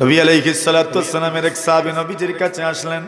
নবী আলাইহিসসালামের এক সাহাবী নবীজির কাছে আসলেন।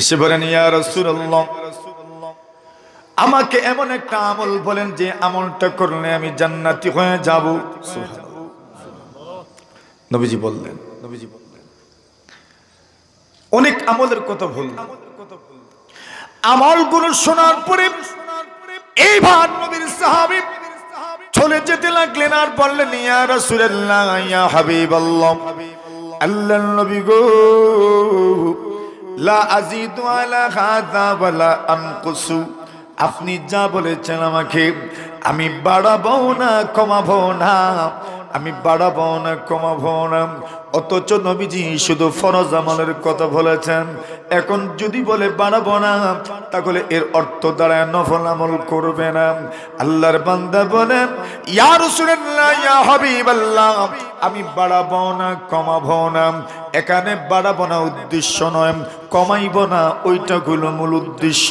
এসে বলেন, ইয়া রাসূলুল্লাহ, আমাকে এমন একটা আমল বলেন যে আমলটা করলে আমি জান্নাতি হয়ে যাব। নবীজি বললেন নবীজি বললেন, অনেক আমলের কথা বললেন আমলগুলো শোনার পরে এইবার নবীর সাহাবী চলে যেতে লাগলেন আর বললেন, ইয়া রাসূলুল্লাহ, ইয়া হাবিবাল্লাহ। আল্লাহর নবী গো, লা আজিদু আলা হাযা ওয়ালা আনকুসু আপনি যা বলেছেন আমাকে, আমি বাড়াবো না, কমাবো না, আমি বাড়াবো না, কমাবো না। অথচ নবীজি শুধু ফরজ আমলের কথা বলেছেন। এখন যদি বলে বাড়াবো না, তাহলে এর অর্থ দ্বারা নফল আমল করবে না। আল্লাহর বান্দা বলেন, ইয়া রাসূলুল্লাহ, ইয়া হাবিবাল্লাহ, আমি বাড়াবো না, কমাবো না। এখানে বাড়াবো না উদ্দেশ্য নয়, কমাইব না, ওইটা গুলো মূল উদ্দেশ্য।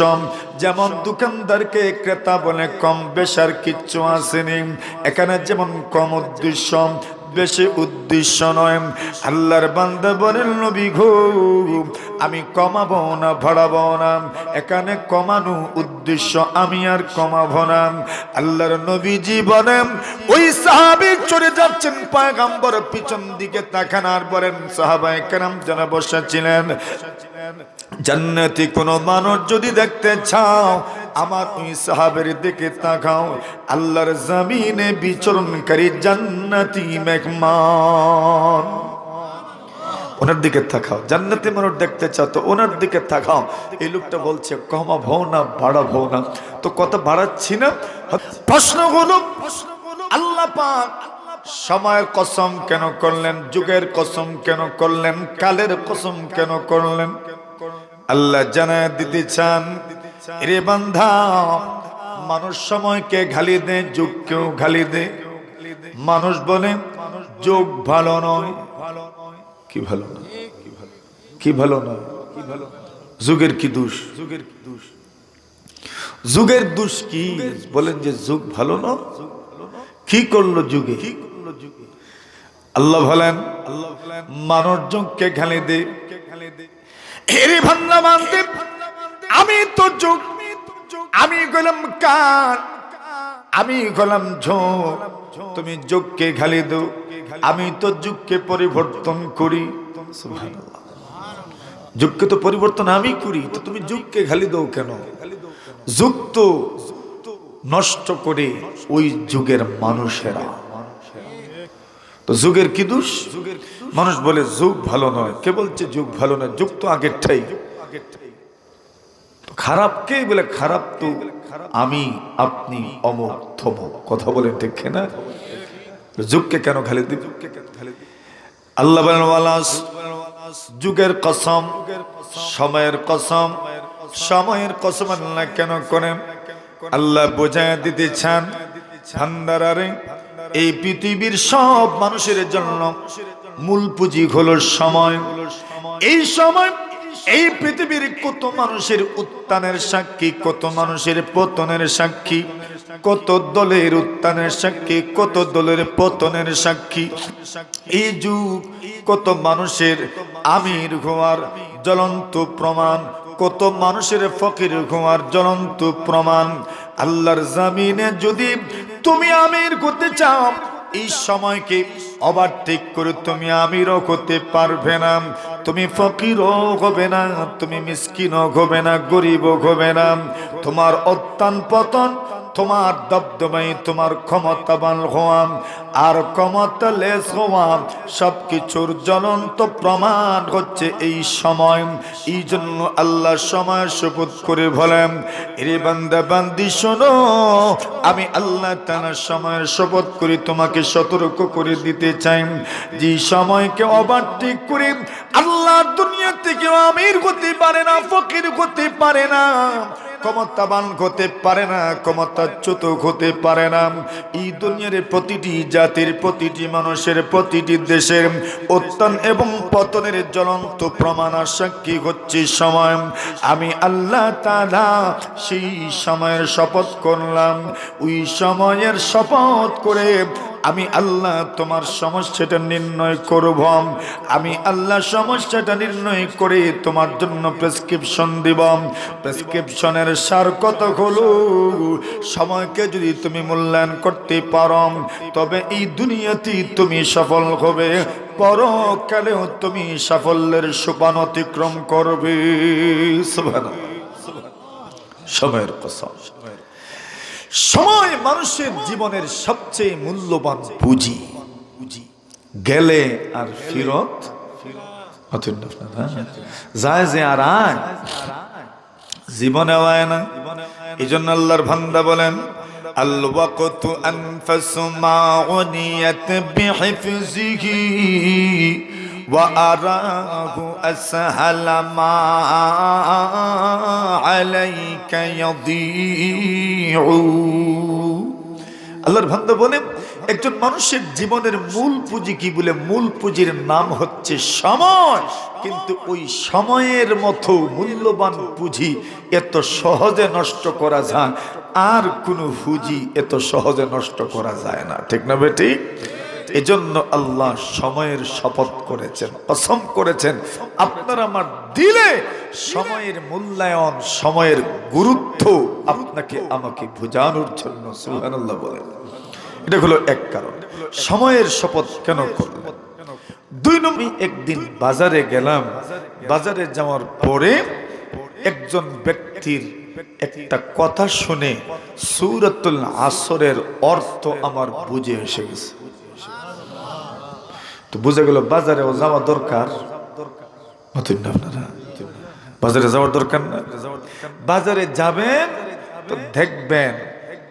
যেমন দোকানদারকে ক্রেতা বলে কম বেশার কিচ্ছু আসেনি। এখানে যেমন কম উদ্দেশ্য বেশি উদ্দেশ্য নয়। আল্লাহর বান্দা বলেন, নবী ঘো আমি কমাবো না ভাড়াবো না। এখানে কমানো উদ্দেশ্য আমি আর কমাবো না। আল্লাহর নবীজি বলেন, ওই সাহাবি চলে যাচ্ছেন, পায়গাম্বর পিছন দিকে তাকান আর বলেন, সাহাবায়ে কেরাম যেন বসেছিলেন জান্নাতি কোন মানুষ যদি দেখতে চাও আমার ওই সাহাবের দিকে তাকাও, আল্লাহর জমিনে বিচরণ বিচরণকারী জান্নাতি মেহমান। ওনার দিকে তাকাও, জান্নাতি মানুষ দেখতে চাও তো ওনার দিকে তাকাও। এই লোকটা বলছে কমাবো না বাড়াবো না। তো কত বাড়াচ্ছি না? প্রশ্ন হলো আল্লাহ পাক সময়ের কসম কেন করলেন, যুগের কসম কেন করলেন, কালের কসম কেন করলেন? আল্লাহ জানায় দিতে চান রে বান্ধা, মানুষ সময়কে ঘালি দে, যুগকেও ঘালি দে। মানুষ বলে, যোগ ভালো নয়। কি ভালো নয়? কি ভালো নয়? যুগের কি দোষ? যুগের কি দোষ যুগের দোষ কি? বলেন যে যুগ ভালো না কি করল যুগে? কি করল যুগে আল্লাহ বলেন আল্লাহ মানুষ যুগকে গালি দে। হেরে ভান্না মানতে আমি তো যুগ, আমি গেলাম কান আমি গেলাম ঝোঁক তুমি যোগকে খালি দো আমি তো যুগকে পরিবর্তন করি। যুগকে তো পরিবর্তন আমি করি, তো তুমি যুগকে খালি দাও কেন? যুগ তো নষ্ট করে ওই যুগের মানুষেরা। তো যুগের কি দোষ? মানুষ বলে, যুগ ভালো নয়। কে বলছে, যুগ ভালো নয়? যুগ তো আগেরটাই। খারাপ কে বলে খারাপ তো আমি, আপনি অমক কথা বলেন ঠিক না যুগকে কেন খালি দি আল্লাহ যুগের কসম, সময়ের কসম সময়ের কসম আল্লাহ কেন করেন? আল্লাহ বোঝায় দিতে চান ভান্ডারারে এই পৃথিবীর সব মানুষের জন্য মূল পুঁজি হলো সময়। এই সময় এই পৃথিবীর কত মানুষের উত্থানের সাক্ষী, কত মানুষের পতনের সাক্ষী, কত দলের উত্থানের সাক্ষী, কত দলের পতনের সাক্ষী। এই যুগ কত মানুষের আমির হওয়ার জ্বলন্ত প্রমাণ, কত মানুষের ফকির হওয়ার জ্বলন্ত প্রমাণ। আল্লাহর জামিনে যদি তুমি আমির করতে চাও এই সময়কে ওভারটেক করে তুমি আমিরও করতে পারবে না। তুমি ফকিরও হবে না, তুমি মিসকিনও হবে না, গরিবও হবে না। তোমার অত্যান পতন তোমার দবদমাই তোমার ক্ষমতাবান হওয়াম, আর ক্ষমতা লেস হওয়াম সব কিছুর জ্বলন্ত প্রমাণ হচ্ছে এই সময়। এই জন্য আল্লাহ সময় শপথ করে বলেন, এরে বান্দা, বান্দি, শোনো, আমি আল্লাহ তার সময়ের শপথ করে তোমাকে সতর্ক করে দিতে চাই। যে সময়কে ওভারটেক করে আল্লাহ দুনিয়া থেকে আমির হতে পারে না, ফকির হতে পারে না। ক্ষমতাবান হতে পারে না ক্ষমতাচ্যুত হতে পারে না। এই দুনিয়ার প্রতিটি জাতির, প্রতিটি মানুষের, প্রতিটি দেশের উত্থান এবং পতনের জ্বলন্ত প্রমাণ আর সাক্ষী হচ্ছে সময়। আমি আল্লাহ তালা সেই সময়ের শপথ করলাম। ওই সময়ের শপথ করে আমি আল্লাহ তোমার সমস্যাটা নির্ণয় করব। আমি আল্লাহ সমস্যাটা নির্ণয় করে তোমার জন্য প্রেসক্রিপশন দিব। প্রেসক্রিপশনের সার কত হলো? সময়কে যদি তুমি মূল্যায়ন করতে পারো, তবে এই দুনিয়াতেই তুমি সফল হবে। পরকালেও তুমি সাফল্যের সোপান অতিক্রম করবে। সময়ের কসম। সময় মানুষের জীবনের সবচেয়ে মূল্যবান পুঁজি। গেলে আর ফিরত? অতএব হ্যাঁ? যায় যে আর জীবনে আল্লাহর ভান্দা বলেন আরাহু আসহালা মা আলাইকা ইয়াদিউ আল্লাহর ভান্দা বলেন একজন মানুষের জীবনের মূল পুঁজি কি বলে? মূল পুঁজির নাম হচ্ছে সময়। কিন্তু ওই সময়ের মতো মূল্যবান পুঁজি এত সহজে নষ্ট করা যায়, আর কোনো পুঁজি এত সহজে নষ্ট করা যায় না। ঠিক না বেটি? এজন্য আল্লাহ সময়ের শপথ করেছেন, কসম করেছেন। আপনার আমার দিলে সময়ের মূল্যায়ন, সময়ের গুরুত্ব আপনাকে আমাকে বোঝানোর জন্য, সুবহানাল্লাহ বলেন। এটা হলো এক কারণ। সময়ের শপথ কেন করলেন? দুই নম্বর একদিন বাজারে গেলাম। বাজারে যাওয়ার পরে একজন ব্যক্তির একটা কথা শুনে সুরতুল আসরের অর্থ আমার বুঝে এসে গেছে। তো বুঝে গেল বাজারেও যাওয়া দরকার। আপনারা বাজারে যাওয়ার দরকার না? বাজারে যাবেন তো দেখবেন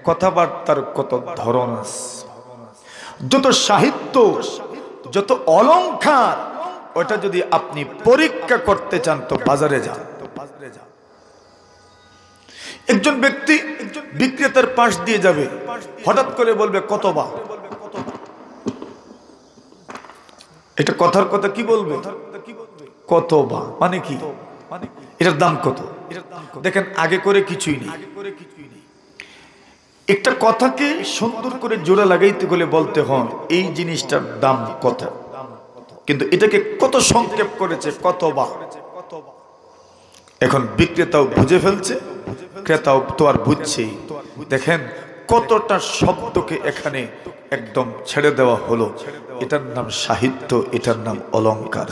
কথাবার্তার কত ধরন আছে। যত সাহিত্য, যত অলংকার, ওটা যদি আপনি পরীক্ষা করতে চান তো বাজারে যান। একজন ব্যক্তি বিক্রেতার পাশ দিয়ে যাবে, হঠাৎ করে বলবে কত বা এটা কথার কথা কি বলবে? কত বা মানে কি? এটার দাম কত? দেখেন, আগে করে কিছুই নেই। একটা কথাকে সুন্দর করে জোড়া লাগাইতে গেলে বলতে হয়, এই জিনিসটার দাম কত? কিন্তু এটাকে কত সংক্ষেপ করেছে কত বা এখন বিক্রেতাও বুঝে ফেলছে, ক্রেতাও তো আর বুঝছেই। দেখেন কতটা শব্দকে এখানে একদম ছেড়ে দেওয়া হলো? এটার নাম সাহিত্য, এটার নাম অলংকার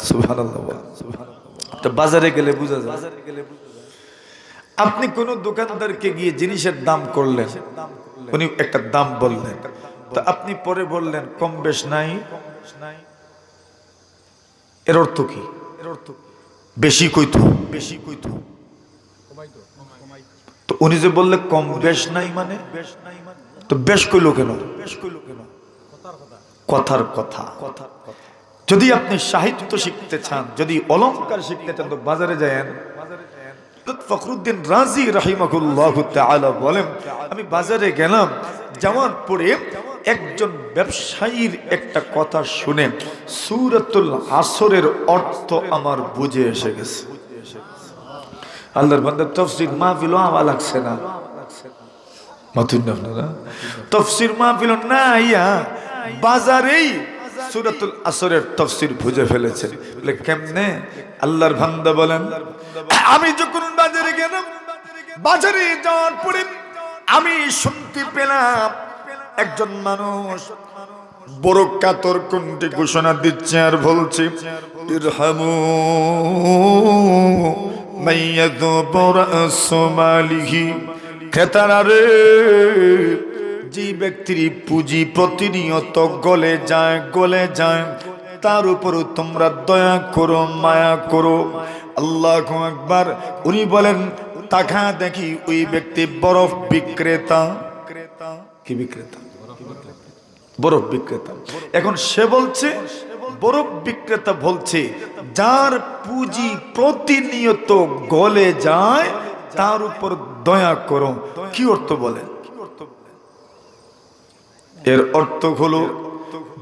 বাজারে গেলে বোঝা যায়। আপনি কোন দোকানদারকে গিয়ে জিনিসের দাম করলেন, উনি একটা দাম বললেন। তো আপনি পরে বললেন, কম বেশ নাই। এর অর্থ কি? এর অর্থ বেশি কইতো। বেশি কইতো তো উনি যে বললে কম বেশ নাই মানে? বেশ কইলো কেন? বেশ কইলো কেন? কথার কথা। যদি আপনি সাহিত্য শিখতে চান যদি অলংকার শিখতে চান তো বাজারে যায়েন। ফখরুদ্দিন রাজি বলেন আমি বাজারে গেলাম যাওয়ার পরে একজন ব্যবসায়ীর একটা কথা শুনে সুরাতুল আসরের অর্থ আমার বুঝে এসে গেছে। আল্লাহর বান্দার তফসির মাহফিল আমার লাগছে না। মাতুন আপনারা? তফসির মাহফিল না ইয়া বাজারেই সুরাতুল আসরের তফসির বুঝে ফেলেছেন। বলে কেমনে? আল্লাহর বান্দা বলেন, আমি যখন বাজারে গেলাম, বাজারে যাওয়ার পরে আমি শুনতে পেলাম, একজন মানুষ বড় কাতর কোনটি ঘোষণা দিচ্ছে আর বলছে, ইরহামু মাইয়াদু বরাসমালিহি ক্রেতারা রে যে ব্যক্তির পুঁজি প্রতিনিয়ত গলে যায় গলে যায়, তার উপর তোমরা দয়া করো, মায়া করো। আল্লাহ একবার উনি বলেন, তাকা দেখি ওই ব্যক্তি বরফ বিক্রেতা। কি বিক্রেতা? বরফ বিক্রেতা। এখন সে বলছে, বরফ বিক্রেতা বলছে, যার পুঁজি প্রতিনিয়ত গলে যায়, তার উপর দয়া করো কি অর্থ বলেন? এর অর্থ হলো,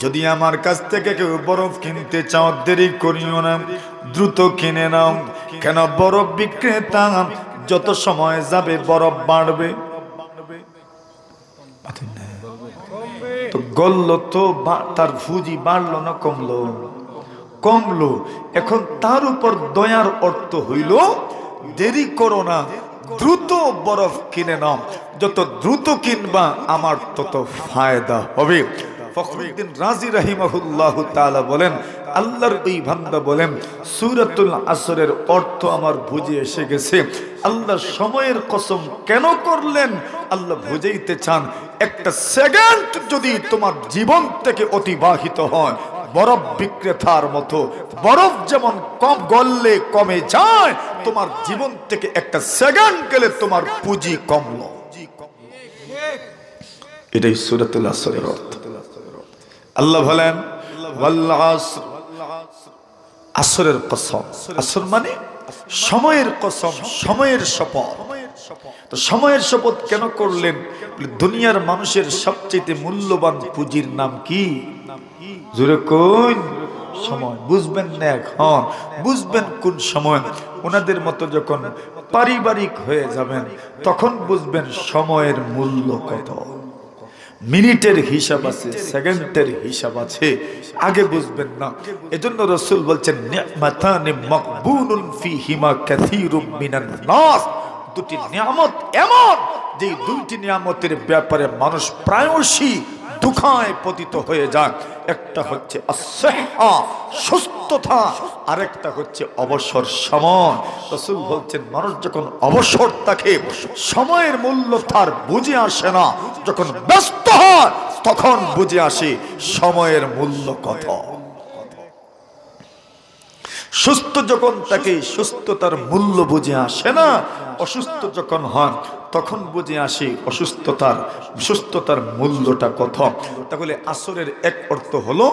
যদি আমার কাছ থেকে কেউ বরফ কিনতে চাও, দেরি করিও না, দ্রুত কিনে নাও। কেন বরফ বিক্রেতা? যত সময় যাবে, বরফ বাড়বে। গল্ল তো তার ফুজি বাড়লো না, কমলো। কমলো। এখন তার উপর দয়ার অর্থ হইল, দেরি করো না দ্রুত বরফ কিনে নাও। যত দ্রুত কিনবা, আমার তত ফায়দা হবে। ফখরুদ্দিন রাজি রাহিমাহুল্লাহ তাআলা বলেন, আল্লাহর ওই বান্দা বলেন, সূরাতুল আসরের অর্থ আমার বুঝে এসে গেছে। আল্লাহ সময়ের কসম কেন করলেন? আল্লাহ বুঝাইতে চান, একটা সেকেন্ড যদি তোমার জীবন থেকে অতিবাহিত হয় বরফ বিক্রেতার মতো। বরফ যেমন কম গললে কমে যায়, তোমার জীবন থেকে একটা সেকেন্ড গেলে তোমার পুঁজি কমল এটাই সুরাতুল আসরের অর্থ। আল্লাহ বলেন। আসরের কসম। আসর মানে সময়ের কসম, সময়ের শপথ। তো সময়ের শপথ কেন করলেন? দুনিয়ার মানুষের সবচেয়ে মূল্যবান পুঁজির নাম কি? সময়। বুঝবেন না এখন। বুঝবেন কোন সময়। ওনাদের মতো যখন পারিবারিক হয়ে যাবেন, তখন বুঝবেন সময়ের মূল্য কত। মিনিটের হিসাব আছে, সেকেন্ডের হিসাব আছে। আগে বুঝবেন না। এজন্য রসুল বলছেন দুটি নিয়ামত এমন যে দুইটি নিয়ামতের ব্যাপারে মানুষ প্রায়শই দুঃখায় পতিত হয়ে যাক। একটা হচ্ছে সুস্থতা, আরেকটা হচ্ছে অবসর সময়। রসুল বলছেন, মানুষ যখন অবসর থাকে, সময়ের মূল্য তার বুঝে আসে না। যখন ব্যস্ত হয়, তখন বুঝে আসে সময়ের মূল্য কত। সুস্থ যখন তাকে সুস্থতার মূল্য বুঝে আসে না, অসুস্থ যখন হন, তখন বুঝে আসে অসুস্থতার, সুস্থতার মূল্যটা কত। তাহলে আসরের এক অর্থ হলো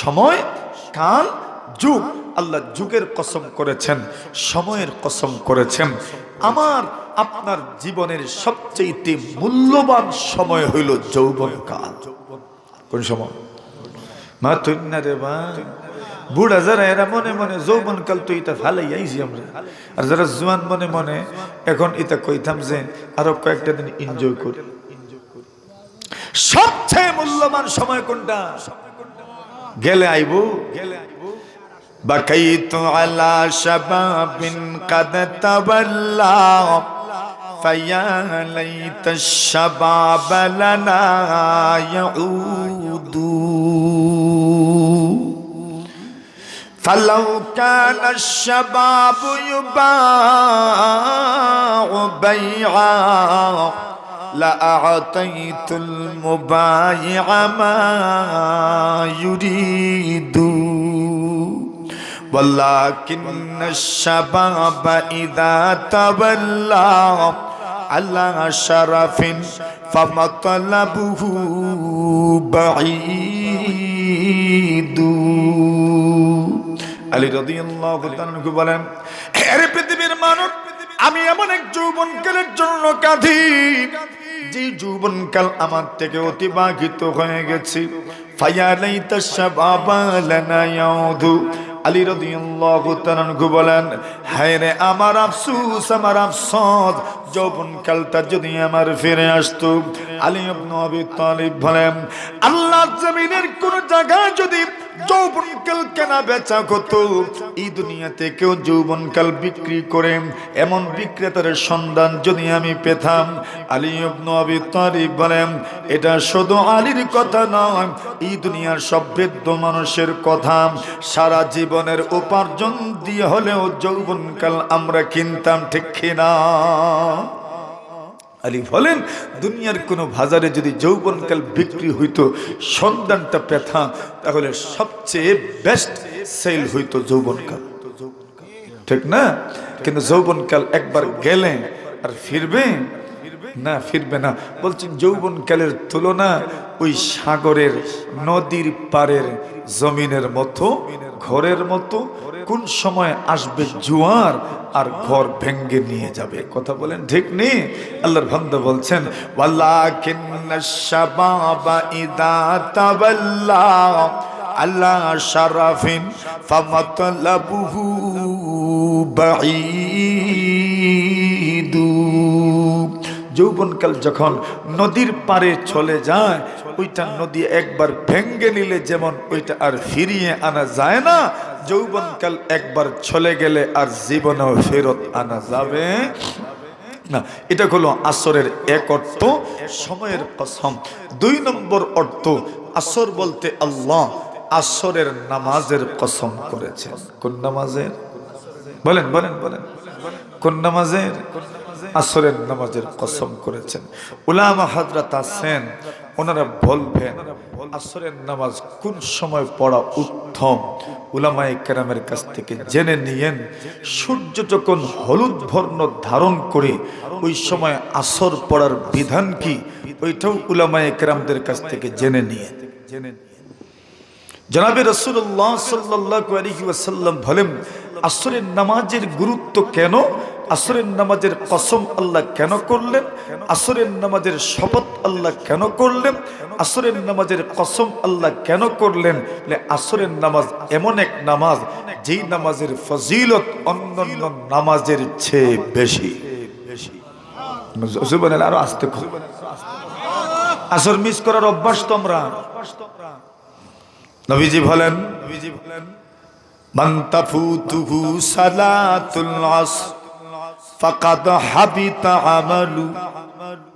সময়, কাল, যুগ। আল্লাহ যুগের কসম করেছেন, সময়ের কসম করেছেন। আমার, আপনার জীবনের সবচেয়ে মূল্যবান সময় হইল যৌবন কাল কোন সময়? মা তুই রে বুড়া যারা এরা মনে মনে যৌবন কাল তো এটা ভালোই আইছি আমরা আর যারা জোয়ান মনে মনে এখন এটা কইতাম যে আরো কয়েকটা দিন এনজয় করি সবচেয়ে মূল্যবান সময় কোনটা গেলে আইবো গেলে আইবো بكيت على شباب قد تولى فيا ليت الشباب لنا يعود فلو كان الشباب يباع بيعا لأعطيت المبايع ما يريد. ولكن الشباب إذا تولى على شرف فمطلبه بعيد. আলী রাদিয়াল্লাহু তাআলা বলেন, আরে পৃথিবীর মানব আমি এমন এক যৌবনকালের জন্য কাঁদি, যে যৌবনকাল আমার থেকে অতিবাহিত হয়ে গেছে। ফায়ালাইতা শাবাবা লানা ইয়াউদু। আলী রাদিয়াল্লাহু তাআলা বলেন, হায় রে, আমার আফসোস আমার আফসোস যৌবনকালটা যদি আমার ফিরে আসতো, আলী আবি তালিব বলেন আল্লাহ জমিনের কোন জায়গায় যদি যৌবনকাল যৌবনকাল বিক্রি করে, এমন সন্ধান যদি আমি পেতাম এটা শুধু কথা নয় দুনিয়ার মানুষের কথা, সারা জীবনের উপার্জন দিয়ে হলেও যৌবনকাল আমরা কিনতাম ঠিক কিনা? আলী বলেন, দুনিয়ার কোনো বাজারে যদি যৌবনকাল বিক্রি হইতো সন্ধানটা পেথা, তাহলে সবচেয়ে বেস্ট সেল হইতো যৌবনকাল। ঠিক না? কিন্তু যৌবনকাল একবার গেলে আর ফিরবে? না ফিরবে না। বলছেন, যৌবনকালের তুলনা ওই সাগরের নদীর পারের জমিনের মতো ঘরের মতো কোন সময় আসবে জোয়ার আর ঘর ভেঙ্গে নিয়ে যাবে। কথা বলেন ঠিক নেই আল্লাহর বান্দা বলছেন আল্লাহ যৌবনকাল যখন নদীর পারে চলে যায়, ওইটা নদী একবার ভেঙ্গে নিলে যেমন ওইটা আর ফিরিয়ে আনা যায় না, যৌবনকাল একবার চলে গেলে আর জীবনেও ফেরত আনা যাবে না। এটা হলো আসরের এক অর্থ, সময়ের কসম। দুই নম্বর অর্থ, আসর বলতে আল্লাহ আসরের নামাজের কসম করেছেন। কোন নামাজের? বলেন বলেন বলেন। কোন নামাজের? আসরের নামাজের কসম করেছেন। উলামা হাজরাত আছেন ওনারা বলবেন, আসরের নামাজ কোন সময় পড়া উত্তম? উলামায়ে কেরামের কাছ থেকে জেনে নিয়েন, সূর্য যখন হলুদ বর্ণ ধারণ করে, ওই সময় আসর পড়ার বিধান কি? ওইটাও উলামায়ে কেরামদের কাছ থেকে জেনে নিয়ে জেনে জনাবে রসুল্লাহ আলাইহি ওয়াসাল্লাম বলেন, আসরের নামাজের গুরুত্ব কেন? আসরের নামাজের কসম আল্লাহ কেন করলেন? আসরের নামাজের শপথ আল্লাহ কেন করলেন? আসরের নামাজের কসম আল্লাহ কেন করলেন? আসরের নামাজ এমন এক নামাজ, যেই নামাজের ফজিলত অন্যান্য নামাজের চেয়ে বেশি। আরও আসতে আসর মিস করার অভ্যাস তো আমরা। নবীজি বলেন নবীজি বলেন, মান তাফুতুহু সালাতুল আসর। فقد حبط عمله.